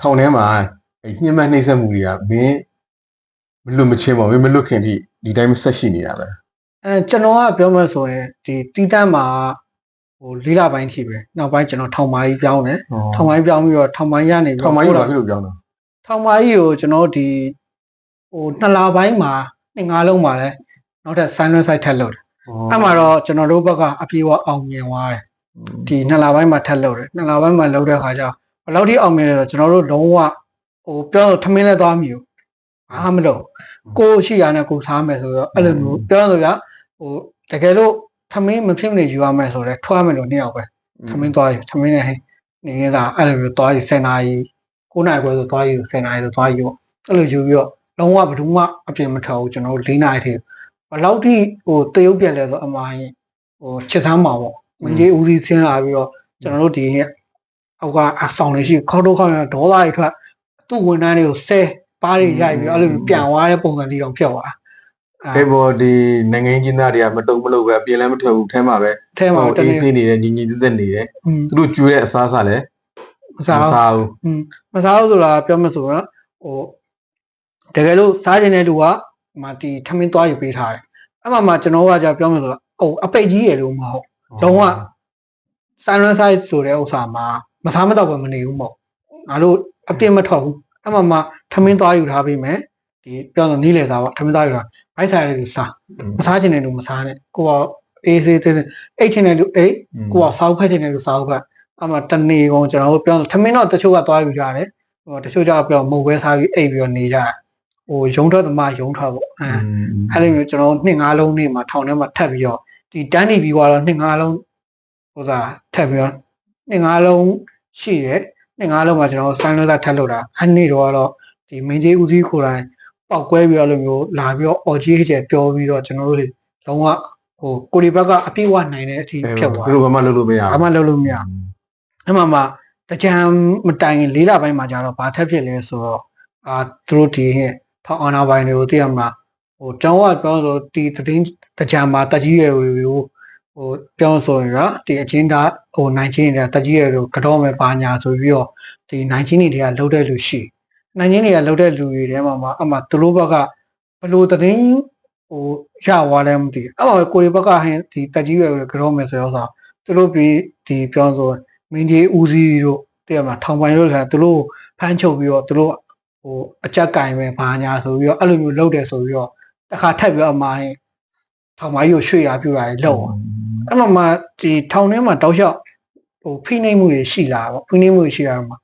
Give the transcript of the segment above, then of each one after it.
ထောင်ထဲမှာအဲ့ညှဉ်းပန်းနှိပ်စက်မှုတွေကမင်းမလွတ်မချင်းပါဘူးမင်းမလွတ်ခင်ထိဒီတိုင်းဆက်ရှိနေတာပဲအဲကျွန်တော်ကပြောမှဆိုရင်ဒီတီးတန်းမှာဟိုလေးလပိုင်းထိပဲနောက်ပိုင်းကျွန်တော်ထောင်မာကြီးပြောင်းတယ်ထောင်မာကြီးပြောင်းပြီးတော့ထောင်မာကြီးကနေပြီးထောင်မိုင်းတော့ဘာဖြစ်လို့ပြောင်းတာထောင်မာကြီးကိုကျွန်တော်ဒီဟိုနှစ်လပိုင်းမှာနှစ်ငါးလုံးမှာလဲနောက်ထပ် silent site ထပ်လုပ်တယ်အဲ့မှာတော့ကျွန်တော်တို့ဘက်ကအပြေအဝအောင်မြင်သွားတယ်ဒီနှစ်လပိုင်းမှာထပ်လုပ်တယ်နှစ်လပိုင်းမှာလုပ်တဲ့ခါကျ ဘယ်လောက်ထိအောင်မြင်လဲဆိုတော့ကျွန်တော်တို့လုံးဝဟိုပြောလို့ထမင်းလဲသွားမည်ဘူးအားမလို့ကိုယ်ရှိရနဲ့ကိုယ်စားမယ်ဆိုတော့အဲ့လိုမျိုးပြောလို့ဗျာဟိုတကယ်လို့ထမင်းမဖြစ်မနေယူရမယ်ဆိုတော့ထွားမယ်လို့နှစ်ယောက်ပဲထမင်းသွားယူထမင်းနဲ့ဟိနေနေတာအဲ့လိုမျိုးသွားယူ10နာရီ9နာရီခွဲဆိုသွားယူ10နာရီဆိုသွားယူပေါ့အဲ့လိုယူပြီးတော့လုံးဝဘယ်သူမှအပြင်မထွက်ဘူးကျွန်တော်တို့၄နာရီထိဘယ်လောက်ထိဟိုတရုပ်ပြက်လဲဆိုအမိုင်းဟိုချစ်သမ်းမှာပေါ့မင်းကြီးဦးစီးဆင်းလာပြီးတော့ကျွန်တော်တို့ဒီ ဟိုကအဆောင်တွေရှိခေါက်တော့ခေါက်ရဒေါသတွေထွက်သူ့ဝန်ထမ်းတွေကိုဆဲပါးတွေရိုက်ပြီးအဲ့လိုပြန်သွားတဲ့ပုံစံတိတော့ဖြစ်သွားတာဘေဘောဒီနိုင်ငံကြီးသားတွေကမတုံမလို့ပဲအပြင်လည်းမထွက်ဘူးထဲမှာပဲထဲမှာတနေစီနေတယ်ညီညီသက်သက်နေတယ်သူတို့ကျွေးတဲ့အစားအစာလည်းမစားဘူးမစားဘူးဆိုတာပြောမှဆိုတော့ဟိုတကယ်လို့စားခြင်းတဲ့လူကမတီထမင်းသွားယူပေးထားတယ်အဲ့မှာမှကျွန်တော်ကကြာပြောမှဆိုတော့ဟိုအပိတ်ကြီးရယ်လို့မဟုတ်လုံးဝစံလွန်းဆိုင်ဆိုတဲ့ဥစ္စာမှာ မစားမတော့ပဲမနေဘူးမဟုတ်ငါတို့အပြစ်မထွက်ဘူးအဲ့မှာမှထမင်းသွားယူထားပေးမယ်ဒီပြောတော့နီးလေသားပေါ့ထမင်းသွားယူတာဘိုက်ဆိုင်လေးစားမစားခြင်းတဲ့လူမစားနဲ့ကိုကအေးစေးသေးသေးအိတ်ခြင်းတဲ့လူအိတ်ကိုကစောက်ဖက်ချင်တယ်လို့စောက်ဖက်အမှတနေကုန်ကျွန်တော်တို့ပြောထမင်းတော့တချို့ကသွားယူကြတယ်ဟိုတချို့ကျတော့ပြောမုတ်ပဲစားပြီးအိပ်ပြီးတော့နေကြတယ်ဟိုရုံထွက်သမားရုံထွက်ပေါ့အဲအဲ့လိုမျိုးကျွန်တော်နှစ်ငါးလုံးနေမှာထောင်ထဲမှာထပ်ပြီးတော့ဒီတန်းနေပြီးတော့နှစ်ငါးလုံးဟိုသာထပ်ပြီးတော့ နှစ်ငါးလုံးရှိတယ်နှစ်ငါးလုံးမှာကျွန်တော်ဆိုင်းလို့သာထပ်လို့တာအဲ့နေ့တော့ကတော့ဒီမင်းကြီးဦးစီးခိုးတိုင်းပောက်ကွဲပြီးတော့လိုမျိုးလာပြီးတော့အော်ကြီးကျယ်ပြောပြီးတော့ကျွန်တော်တို့တွေလုံးဝဟိုကိုရီဘက်ကအပြည့်ဝနိုင်တဲ့အထိဖြစ်သွားသူတို့ဘာမှလုပ်လို့မရဘာမှလုပ်လို့မရဘူးအဲ့မှာမှတကြံမတိုင်ခင်လေးလပိုင်းမှာကျတော့ဘာထက်ဖြစ်လဲဆိုတော့အာသူတို့ဒီဟဲ့ထောင်အာနာပိုင်းတွေကိုသိရမှာဟိုကျောင်းကပြောဆိုဒီသတင်းတကြံမှာတကြီးရွယ်တွေကို ဟိုပြောဆိုရင်ကဒီအချင်းသားဟိုနိုင်ချင်းတွေကတကြီးရွယ်တွေကိုကတော့မဲ့ပါညာဆိုပြီးတော့ဒီနိုင်ချင်းတွေကလှုပ်တဲ့လူရှိနိုင်ချင်းတွေကလှုပ်တဲ့လူတွေထဲမှာမှအမှသူတို့ဘက်ကဘလို့သတင်းဟိုရသွားတယ်မသိဘူးအဲ့မှာကိုရီဘက်ကဟင်းဒီတကြီးရွယ်တွေကတော့မဲ့ဆိုတော့သူတို့ပြီးဒီပြောဆိုမင်းကြီးဦးစီးတို့တကယ်မှာထောင်ပိုင်လို့လည်းသူတို့ဖမ်းချုပ်ပြီးတော့သူတို့ဟိုအကြက်ကင်ပဲဘာညာဆိုပြီးတော့အဲ့လိုမျိုးလုပ်တယ်ဆိုပြီးတော့တစ်ခါထပ်ပြီးတော့အမိုင်းထောင်မိုင်းကိုရွှေ့တာပြူတာလေလောက် အဲ့မှာမှဒီထောင်ထဲမှာတောက်လျှောက်ဟိုဖိနှိပ်မှုတွေရှိလာပေါ့ဖိနှိပ်မှုတွေရှိလာမှာ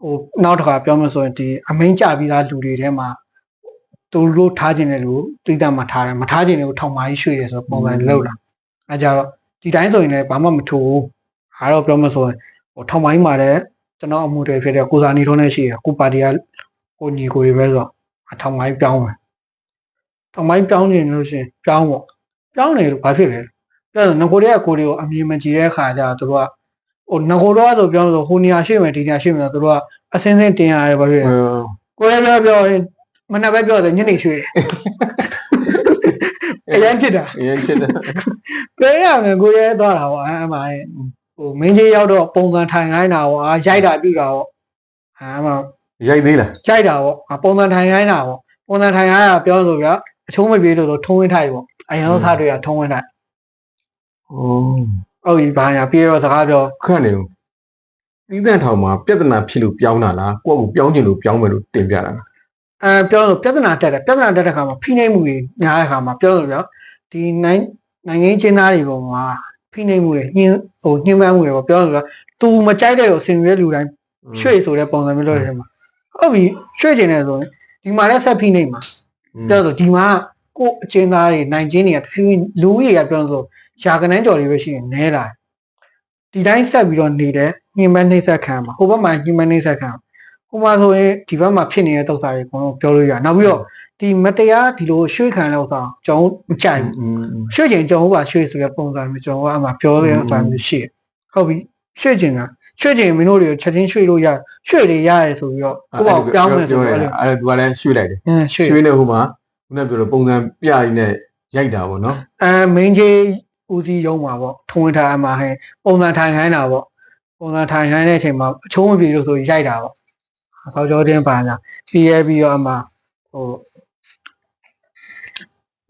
ဟိုနောက်တစ်ခါပြောမှဆိုရင်ဒီအမိန်ကြပြီးသားလူတွေထဲမှာသူတို့ထားခြင်းတဲ့လူတိတ်တမှာထားတယ်မထားခြင်းတွေကိုထောင်မိုင်းရွှေ့တယ်ဆိုတော့ပုံစံလောက်လာအဲကြတော့ဒီတိုင်းဆိုရင်လည်းဘာမှမထူဘူး။အားတော့ပြောမဆိုရင်ဟိုထောင်ပိုင်းမှာလည်းကျွန်တော်အမှုတွေဖြစ်တဲ့ကိုစာနီထုံးနဲ့ရှိရကိုပါတီကကိုညီကိုတွေပဲဆိုတော့အထောင်ပိုင်းပြောင်းမယ်။ထောင်ပိုင်းပြောင်းနေလို့ရှိရင်ပြောင်းပေါ့။ပြောင်းနေလို့ဘာဖြစ်လဲ။ ပြောတော့ငကိုတွေကကိုတွေကိုအမြင်မကြည့်တဲ့အခါကျတော့သူတို့ကဟိုငကိုတော့ဆိုပြောလို့ဟိုနေရာရှိမယ်ဒီနေရာရှိမယ်ဆိုသူတို့ကအစင်းစင်းတင်ရတယ်ဘာဖြစ်လဲ။ကိုလည်းပြောပြောရင်မနေ့ပဲပြောတယ်ညနေရွှေ့တယ်။အရင်ဖြစ်တာအရင်ချစ်တယ်ပြောရမယ်ကိုရဲသွားတာပေါ့အဲအမှဟိုမင်းကြီးရောက်တော့ပုံစံထိုင်ခိုင်းတာပေါ့အာရိုက်တာပြူတာပေါ့အဲအမှရိုက်သေးလားရိုက်တာပေါ့အာပုံစံထိုင်ခိုင်းတာပေါ့ပုံစံထိုင်ခိုင်းတာပြောဆိုပြအချုံးမပြေလို့တော့ထုံးဝင်းထိုက်ပေါ့အရင်တော့ထားတွေ့တာထုံးဝင်းထိုက်ဩ ဟုတ်ပြီဘာညာပြေတော့စကားပြောခန့်နေဦးသီးသန့်ထောင်မှာပြဿနာဖြစ်လို့ပြောင်းတာလားကိုယ့်ကိုပြောင်းကျင်လို့ပြောင်းမယ်လို့တင်ပြတာလားအဲပြောဆိုပြဿနာတက်တယ်ပြဿနာတက်တဲ့ခါမှာဖိနှိပ်မှုတွေများတဲ့ခါမှာပြောဆိုပြဒီနိုင်နိုင်ငံချင်းသားတွေပေါ်မှာဖိနှိပ်မှုတွေညှင်းဟိုညှင်းပန်းမှုတွေပေါ့ပြောဆိုပြ तू မကြိုက်တဲ့ကိုအစင်ရွေးလူတိုင်းရွှေ့ဆိုတဲ့ပုံစံမျိုးလုပ်တယ်မှာဟုတ်ပြီရွှေ့ကျင်တယ်ဆိုရင်ဒီမှာလည်းဆက်ဖိနေမှာပြောဆိုဒီမှာကိုယ်အချင်းသားတွေနိုင်ချင်းတွေကတဖြည်းဖြည်းလူကြီးကပြောဆို ယာကနန်းကြော်တွေပဲရှိရင်နဲလာဒီတိုင်းဆက်ပြီးတော့နေတယ်ညင်မနှိမ့်ဆက်ခံမှာဟိုဘက်မှာညင်မနှိမ့်ဆက်ခံဟိုမှာဆိုရင်ဒီဘက်မှာဖြစ်နေတဲ့တုတ်စာတွေအကုန်လုံးပြောလို့ရနောက်ပြီးတော့ဒီမတရားဒီလိုရွှေ့ခံတဲ့ဥစ္စာကျွန်တော်မကြိုက်ဘူးရွှေ့ကျင်ကျွန်တော်ကရွှေ့ဆိုတဲ့ပုံစံမျိုးကျွန်တော်ကအမှပြောတဲ့ဥစ္စာမျိုးရှိတယ်ဟုတ်ပြီရွှေ့ကျင်တာရွှေ့ကျင်မင်းတို့တွေကိုချက်ချင်းရွှေ့လို့ရရွှေ့လေရရဲဆိုပြီးတော့ကိုယ့်ဘာပြောင်းမယ်ဆိုတော့အဲ့လိုအဲ့ဒါသူကလည်းရွှေ့လိုက်တယ်အင်းရွှေ့ရွှေ့နေဟိုမှာခုနကပြောလို့ပုံစံပြရင်းနဲ့ရိုက်တာပေါ့နော်အဲမင်းကြီး ဦးစီးရုံးမှာပေါ့ထုံဝင်ထားအမှာဟဲပုံစံထိုင်ခိုင်းတာပေါ့ပုံစံထိုင်ခိုင်းတဲ့အချိန်မှာအချိုးမပြေလို့ဆိုရိုက်တာပေါ့ဆောက်ကြောတင်းပါညာပြီးရပြီးတော့အမှဟို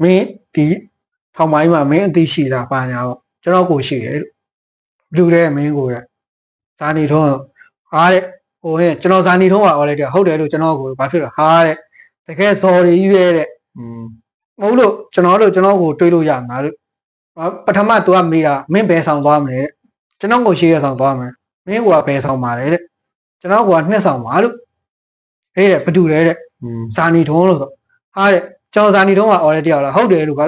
မင်းဒီထောင်ပိုင်းမှာမင်းအသိရှိလားပါညာတော့ကျွန်တော်ကိုရှိတယ်လို့လူတဲ့မင်းကိုတဲ့ဇာနေထုံးအားတဲ့ဟိုဟဲ့ကျွန်တော်ဇာနေထုံးကဟောလိုက်တယ်ဟုတ်တယ်လို့ကျွန်တော်ကိုဘာဖြစ်လဲဟာတဲ့တကယ်စော်ရီကြီးရဲ့တဲ့อืมမဟုတ်လို့ကျွန်တော်တို့ကျွန်တော်ကိုတွေးလို့ရမှာလို့ဟာ ပထမ तू ကမေးတာမင်းဘယ်ဆောင်သွားမလဲတဲ့ကျွန်တော်ကိုရှေ့ရဆောင်သွားမယ်မင်းကဘယ်ဆောင်ပါလဲတဲ့ကျွန်တော်ကနှစ်ဆောင်ပါလို့ဟေးတဲ့ဘသူလဲတဲ့ อืม ဇာနီထုံးလို့ဆိုဟာတဲ့ကျွန်တော်ဇာနီထုံးကအော်လဲတယောက်လားဟုတ်တယ်လို့ဘာ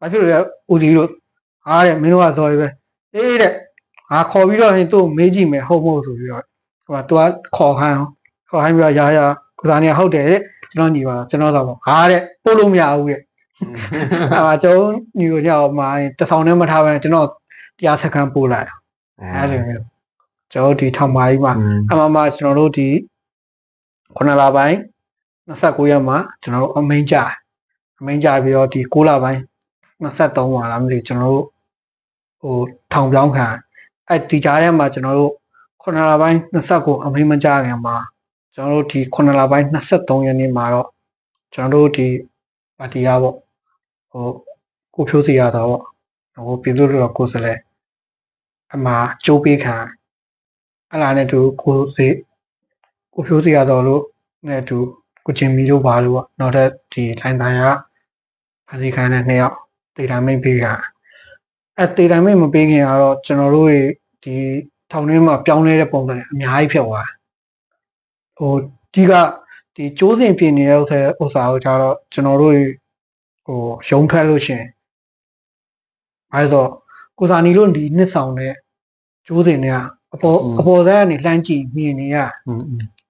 ဘာဖြစ်လို့လဲဦးစီလို့ဟာတဲ့မင်းတို့ကစော်ရီပဲအေးတဲ့ဟာခေါ်ပြီးတော့ဟင်သူ့ကိုမေးကြည့်မယ်ဟုတ်မဟုတ်ဆိုပြီးတော့ဟိုက तू ကခေါ်ခိုင်းအောင်ခေါ်ခိုင်းပြီးတော့ရာရာကိုဇာနီကဟုတ်တယ်တဲ့ကျွန်တော်ညီပါကျွန်တော်ဆောင်ပါဟာတဲ့ပို့လို့မရဘူးတဲ့ အဲ့ဒါကျွန်တော်ညိုညောက်မှာတဆောင်နဲ့မထားဘဲကျွန်တော်တရားစခန်းပို့လိုက်အဲ့လိုမျိုးကျွန်တော်ဒီထောင်မာကြီးမှာอืมအမှန်မှကျွန်တော်တို့ဒီ9လပိုင်း29ရက်မှာကျွန်တော်တို့အမိန်ကြအမိန်ကြပြီးတော့ဒီ6လပိုင်း23မှာလားမသိဘူးကျွန်တော်တို့ဟိုထောင်ပြောင်းခံအဲ့ဒီကြားထဲမှာကျွန်တော်တို့9လပိုင်း29အမိန်မကြခင်မှာကျွန်တော်တို့ဒီ9လပိုင်း23ရက်နေ့မှာတော့ကျွန်တော်တို့ဒီပါတီရပေါ့ ဟိုကိုဖြိုးစီရတော့ပေါ့ဟိုပြည်သူ့လူတော်ကိုယ်စားလှယ်အမှာကြိုးပေးခံအဲ့လာနဲ့တူကိုစီကိုဖြိုးစီရတော့လို့နဲ့တူကိုချင်းမီတို့ပါလို့ပေါ့နောက်ထပ်ဒီထိုင်တန်ရဖန်စီခိုင်းတဲ့နှစ်ယောက်တေတာမိတ်ပေးကအဲ့တေတာမိတ်မပေးခင်ကတော့ကျွန်တော်တို့ဒီထောင်ထဲမှာပြောင်းလဲတဲ့ပုံစံအများကြီးဖြစ်သွားဟိုဒီကဒီကျိုးစင်ပြင်နေတဲ့ဥစ္စာဥစ္စာကိုကျတော့ကျွန်တော်တို့ ဟိုရုံးထွက်လို့ရှင်အဲဆိုကိုစာနီတို့ဒီနှစ်ဆောင်တဲ့ကျိုးစင်တွေကအပေါ်အပေါ်သားကနေလှမ်းကြည့်မြင်နေရ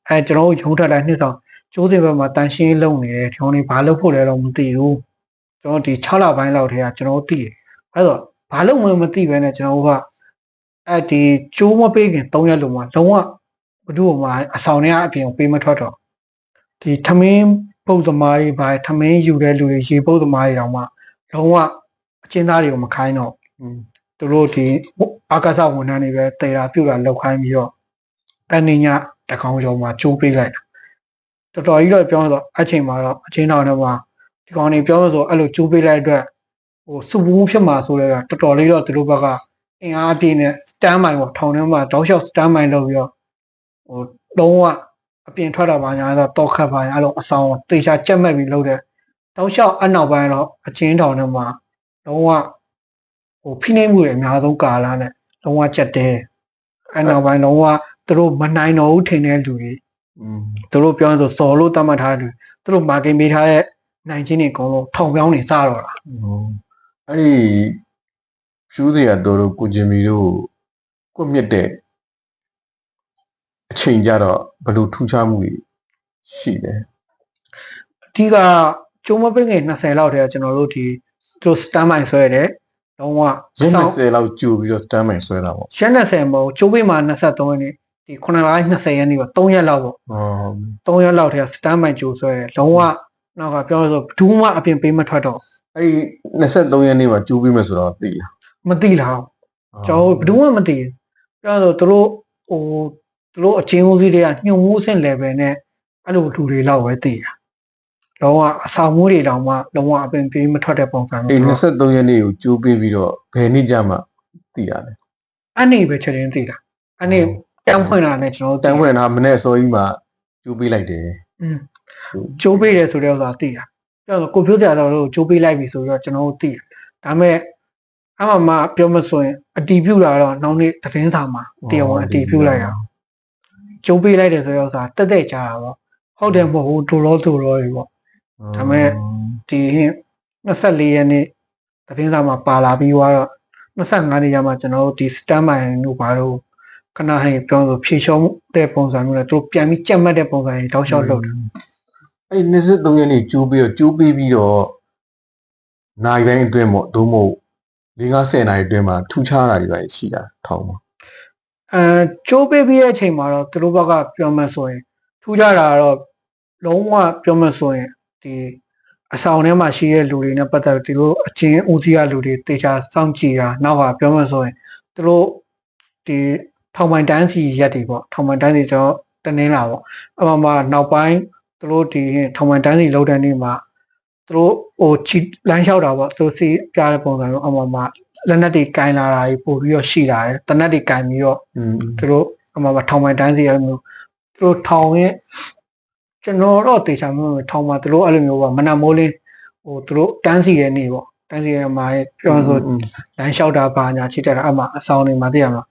အဲကျွန်တော်တို့ရုံးထွက်လာနှစ်ဆောင်ကျိုးစင်ဘက်မှာတန်ရှင်းလုံနေတယ်ဒီကောင်တွေဘာလုပ်ဖို့လဲတော့မသိဘူးကျွန်တော်ဒီ6လပိုင်းလောက်တည်းကကျွန်တော်သိတယ်အဲဆိုဘာလုပ်မှမသိပဲနဲ့ကျွန်တော်တို့ကအဲ့ဒီကျိုးမပေးခင်3ရက်လုံးမှာလုံးဝဘုဒ္ဓဘာသာအဆောင်တွေအပြင်ကိုပေးမထွက်တော့ဒီသမင်း ပုတ်သမားတွေဘာထမင်းယူတဲ့လူတွေရေပုတ်သမားတွေတောင်မှလုံးဝအချင်းသားတွေကိုမခိုင်းတော့อืมသူတို့ဒီအာကာသဝန်ထမ်းတွေပဲတေတာပြုတာလောက်ခိုင်းပြီးတော့အနေညတကောင်ကျော်မှာကျိုးပေးလိုက်တာတော်တော်ကြီးတော့ပြောဆိုအချိန်မှာတော့အချင်းတော်တွေမှာဒီကောင်တွေပြောဆိုအဲ့လိုကျိုးပေးလိုက်အတွက်ဟိုစုဘူးဖြစ်မှာဆိုတော့တော်တော်လေးတော့သူတို့ဘက်ကအင်အားအပြည့်နဲ့စတန်မိုင်ပေါ့ထောင်ထဲမှာတောက်လျှောက်စတန်မိုင်လုပ်ပြီးတော့ဟိုလုံးဝ အပြင်ထွက်တာပါညာဆိုတော့ခတ်ပါညာအဲ့လိုအဆောင်တေချာကြက်မဲ့ပြီးလုပ်တယ်တောက်လျှောက်အနောက်ပိုင်းတော့အချင်းထောင်ထဲမှာလုံးဝဟိုဖိနှိပ်မှုတွေအများဆုံးကာလနဲ့လုံးဝကြက်တဲအဲ့နောက်ပိုင်းလုံးဝသူတို့မနိုင်တော့ဘူးထင်တဲ့လူတွေอืมသူတို့ပြောရင်ဆိုစော်လို့တတ်မှတ်ထားတဲ့လူသူတို့မာကင်ပေးထားတဲ့နိုင်ချင်းတွေအကုန်လုံးထောင်ပြောင်းနေစတော့တာအဲ့ဒီဖြူးစရာတော်တို့ကိုဂျင်မီတို့ကိုမြင့်တဲ့ အချိန်ကြတော့ဘယ်လိုထူးခြားမှုတွေရှိလဲအဓိကကျုံမပိတ်ငယ်20လောက်တည်းကကျွန်တော်တို့ဒီသူစတန်မိုင်ဆွဲတယ်လုံးဝရက်ဆောင်20လောက်ကြိုပြီးတော့တမ်းမှန်ဆွဲတာပေါ့ရက်20မဟုတ်ကျုံပိတ်မှာ23ရက်နေ့ဒီ9လ20ရက်နေ့ပေါ့3ရက်လောက်ပေါ့ဟော3ရက်လောက်တည်းကစတန်မိုင်ကျိုးဆွဲတယ်လုံးဝနောက်ကပြောလို့ဆိုဘူးမှအပြင်ပေးမထွက်တော့အဲ့ဒီ23ရက်နေ့မှာကျိုးပြီးမယ်ဆိုတော့သိလားမသိလားကျွန်တော်ဘယ်သူမှမသိဘူးပြောလို့သူတို့ဟို သူတို့အချင်းဦးစီးတွေကညှို့မှုဆင့် level နဲ့အဲ့လိုလူတွေလောက်ပဲသိတာလုံးဝအဆောင်မှုတွေတောင်မှလုံးဝအပင်ပေးမထွက်တဲ့ပုံစံအေးမျိုး23ရက်နေ့ကိုကျိုးပြီးပြီးတော့ဘယ်နေ့ကြမှသိရတယ်အဲ့နေပဲချက်ချင်းသိတာအဲ့နေတန်းဖွင့်လာနဲ့ကျွန်တော်တန်းဖွင့်တာမနေ့အစောကြီးမှာကျိုးပြီးလိုက်တယ်อืมကျိုးပေးတယ်ဆိုတဲ့ဥစ္စာသိတာပြောလို့ကိုပြောကြတော့ကျိုးပေးလိုက်ပြီဆိုတော့ကျွန်တော်တို့သိတယ်ဒါပေမဲ့အမှမပြောမဆိုရင်အတီးပြူလာတော့နောက်နေ့သတင်းစာမှာတရားဝင်အတီးပြူလိုက်တာ ကျုံးပေးလိုက်တယ်ဆိုတော့ဥစ္စာတက်တက်ကြတာပေါ့ဟုတ်တယ်မဟုတ်ဘူးဒူရောဒူရောကြီးပေါ့ဒါပေမဲ့ဒီ24ရက်နေ့သတင်းစာမှာပါလာပြီးတော့25နေ့ကျမှကျွန်တော်တို့ဒီစတန်မိုင်တို့ဘာလို့ခဏဟိပြောလို့ဖြေလျှော်မှုတဲ့ပုံစံမျိုးနဲ့သူတို့ပြန်ပြီးကြက်မှတ်တဲ့ပုံစံကြီးတောက်လျှောက်လုပ်တယ်အဲ့ဒီ23ရက်နေ့ကျိုးပြီးတော့ကျိုးပြီးပြီးတော့နိုင်ပိုင်းအတွင်းပေါ့ဒို့မဟုတ်50နိုင်အတွင်းမှာထူးခြားတာတွေပဲရှိတာထောင်းပါ အဲကျိုးပေးပြီးတဲ့အချိန်မှာတော့သူတို့ဘက်ကပြောမှဆိုရင်ထူးခြားတာကတော့လုံးဝပြောမှဆိုရင်ဒီအဆောင်ထဲမှာရှိတဲ့လူတွေနဲ့ပတ်သက်ပြီးသူတို့အချင်းဦးစီးရလူတွေတေချာစောင့်ကြည့်တာနောက်ကပြောမှဆိုရင်သူတို့ဒီထောင်ပိုင်တန်းစီရက်တွေပေါ့ထောင်ပိုင်တန်းစီကျွန်တော်တနင်္လာပေါ့အမှမှာနောက်ပိုင်းသူတို့ဒီထောင်မှန်တန်းစီလောက်တဲ့နေ့မှာသူတို့ဟိုချီလမ်းလျှောက်တာပေါ့သူစီပြတဲ့ပုံစံမျိုးအမှမှာ လက်နက်တွေကင်လာတာကြီးပို့ပြီးတော့ရှိတာတယ်တနက်တွေကင်ပြီးတော့သူတို့အမှမထောင်ပိုင်းတန်းစီရမျိုးသူတို့ထောင်ရဲ့ကျွန်တော်တော့တေချာမလို့ထောင်မှာသူတို့အဲ့လိုမျိုးပါမနက်မိုးလင်းဟိုသူတို့တန်းစီတဲ့နေ့ပေါ့တန်းစီရမှာပြောဆိုလမ်းလျှောက်တာပါညာချစ်တယ်အမှအဆောင်နေမှာတည်ရမှာ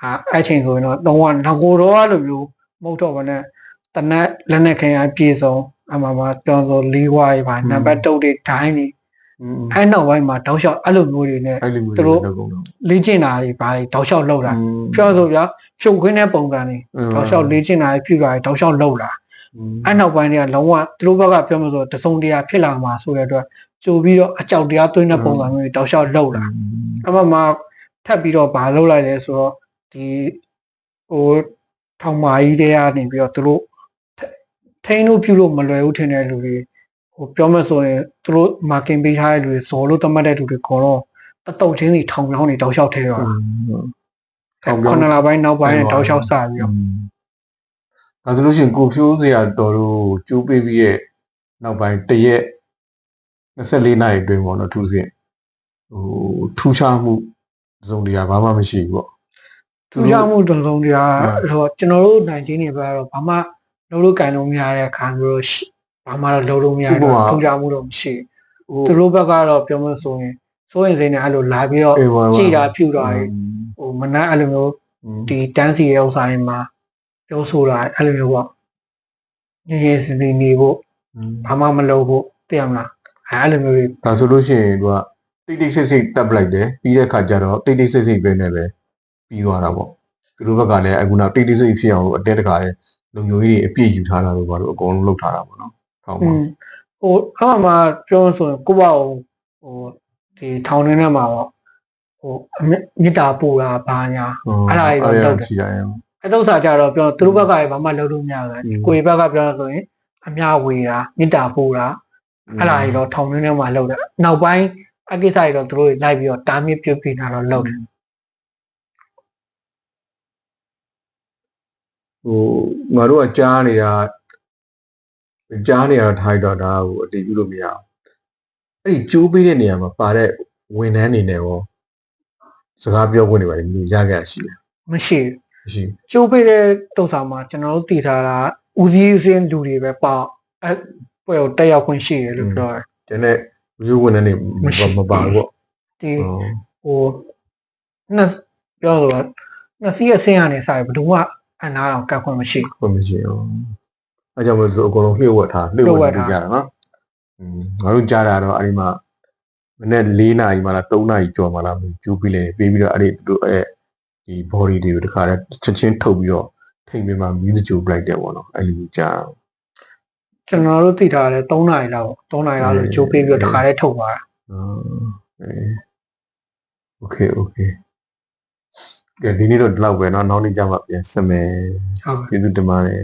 ဟာအဲ့ချိန်ဆိုရင်တော့တော့နောက်ကိုတော့အဲ့လိုမျိုးမဟုတ်တော့ဘဲနဲ့တနက်လက်နက်ခင်အပြည့်ဆုံးအမှမှာပြောဆို၄ဝါးပါနံပါတ်တုတ်တွေဒိုင်းတွေ အဲနောက်ပိုင်းမှာတောက်လျှောက်အဲ့လိုမျိုးတွေနဲ့သူတို့လေ့ကျင့်တာတွေဘာတွေတောက်လျှောက်လောက်တာပြောဆိုပြဖြုတ်ခွင်းတဲ့ပုံစံတွေတောက်လျှောက်လေ့ကျင့်တာတွေပြုတာတွေတောက်လျှောက်လောက်တာအဲ့နောက်ပိုင်းတွေကလုံးဝသူတို့ဘက်ကပြောမှဆိုတစုံတရာဖြစ်လာမှာဆိုတဲ့အတွက်ကြိုပြီးတော့အကြောက်တရားသွင်းတဲ့ပုံစံမျိုးတွေတောက်လျှောက်လောက်တာအမှမှထပ်ပြီးတော့ဘာလောက်လိုက်လဲဆိုတော့ဒီဟိုထောင်မာကြီးတွေကနေပြီးတော့သူတို့ထိန်းလို့ပြုလို့မလွယ်ဘူးထင်တဲ့လူတွေ ပြောမှဆိုရင်သူတို့မာကင်ပေးထားတဲ့လူတွေဇော်လို့သတ်မှတ်တဲ့လူတွေခေါ်တော့တတုတ်ချင်းစီထောင်ချောင်းတွေတောက်လျှောက်ထဲရောထောင်ပြောခုင်းနလပိုင်းနောက်ပိုင်းနဲ့တောက်လျှောက်စပြီးတော့ဒါဆိုလို့ရှိရင်ကိုဖြိုးစရာတော်တို့ကျိုးပေးပြီးရဲ့နောက်ပိုင်းတရက်24နာရီအတွင်းပေါ့နော်ထူးစင်ဟိုထူးခြားမှုတစ်စုံတရာဘာမှမရှိဘူးပေါ့ထူးခြားမှုတုံတုံတရားတော့ကျွန်တော်တို့နိုင်ချင်းတွေဘက်ကတော့ဘာမှလုံးလို့ကင်လို့မရတဲ့အခါမျိုးတော့ရှိ ဘာမှတော့လုံးလို့မရတော့ထူးခြားမှုတော့မရှိဘူးဟိုသူတို့ဘက်ကတော့ပြောမလို့ဆိုရင်စိုးရင်စိနေအဲ့လိုလာပြီးတော့အေးဝါဝါကြည်တာဖြူတာတွေဟိုမနက်အဲ့လိုမျိုးဒီတန်းစီရဲ့ဥစ္စာတွေမှာပြောဆိုတာအဲ့လိုမျိုးပေါ့ညင်ညင်စီစီနေဖို့ဘာမှမလုပ်ဖို့သိရမလားအဲ့လိုမျိုးတွေဒါဆိုလို့ရှိရင်သူကတိတ်တိတ်ဆိတ်ဆိတ်တက်ပလိုက်တယ်ပြီးတဲ့ခါကျတော့တိတ်တိတ်ဆိတ်ဆိတ်ပဲနဲ့ပဲပြီးသွားတာပေါ့သူတို့ဘက်ကလည်းအခုနောက်တိတ်တိတ်ဆိတ်ဖြစ်အောင်လို့အတဲတခါလည်းလုံခြုံရေးတွေအပြည့်ယူထားတာလို့ဘာလို့အကုန်လုံးလုပ်ထားတာပေါ့နော် ထောင်မှာဟိုအဲ့မှာပြောဆိုရင်ကိုယ့်ဘဝကိုဟိုဒီထောင်ထဲထဲမှာတော့ဟိုမေတ္တာပို့တာဘာညာအဲ့ဒါတွေတော့လုပ်တယ်အဲ့တော့စာကြတော့ပြောသူတို့ဘက်ကလည်းဘာမှလုပ်လို့မရဘူးကိုယ်ဘက်ကပြောဆိုရင်အမြဝေတာမေတ္တာပို့တာအဲ့ဒါတွေတော့ထောင်ထဲထဲမှာလုပ်တယ်နောက်ပိုင်းအကိစ္စတွေတော့သူတို့လိုက်ပြီးတော့တားမြစ်ပြုတ်ပြတာတော့လုပ်တယ်ဟိုငါတို့ကကြားနေတာ ကြားနေတာထိုင်တော့ဒါကိုအတည်ပြုလို့မရအောင်အဲ့ဒီကျိုးပေးတဲ့နေရာမှာပါတဲ့ဝန်ထမ်းတွေနဲ့ရောစကားပြောခွင့်တွေပါလေလူရခဲ့ရှိတယ်မရှိဘူးမရှိကျိုးပေးတဲ့တုတ်ဆောင်မှာကျွန်တော်တို့တည်ထားတာဦးစီးစင်းလူတွေပဲပေါ့အဲ့ပွဲကိုတက်ရောက်ခွင့်ရှိတယ်လို့ပြောတယ်တနေ့ရိုးဝန်ထမ်းတွေမမရှိမပါဘူးပေါ့ဒီဟိုနှစ်ပြောဆိုတော့နှစ်စီးအဆင်းကနေစပြီးဘယ်သူမှအနာအောင်ကတ်ခွင့်မရှိဟုတ်မရှိအောင် အဲကြောင့်မလို့အကုန်လုံးလျှို့ဝှက်ထားလျှို့ဝှက်ထားကြတာနော်อืมငါတို့ကြားတာတော့အဲ့ဒီမှာမနေ့၄နာရီမှလား၃နာရီကျော်မှလားကျိုးပြီးလေပြီးပြီးတော့အဲ့ဒီတို့အဲ့ဒီ body တွေကိုတခါတည်းချက်ချင်းထုတ်ပြီးတော့ထိတ်ပြီးမှမြည်ကြိုးပလိုက်တယ်ပေါ့နော်အဲ့လိုကြား ကျွန်တော်တို့တည်ထားတယ်3နာရီလောက်3နာရီလောက်ဆိုကျိုးပေးပြီးတော့တခါတည်းထုတ်သွားတာ โอเคโอเคကဲဒီနေ့တော့ဒီလောက်ပဲเนาะနောက်နေ့ကျမှပြန်ဆက်မယ် ဟုတ် ကျေးဇူးတင်ပါတယ်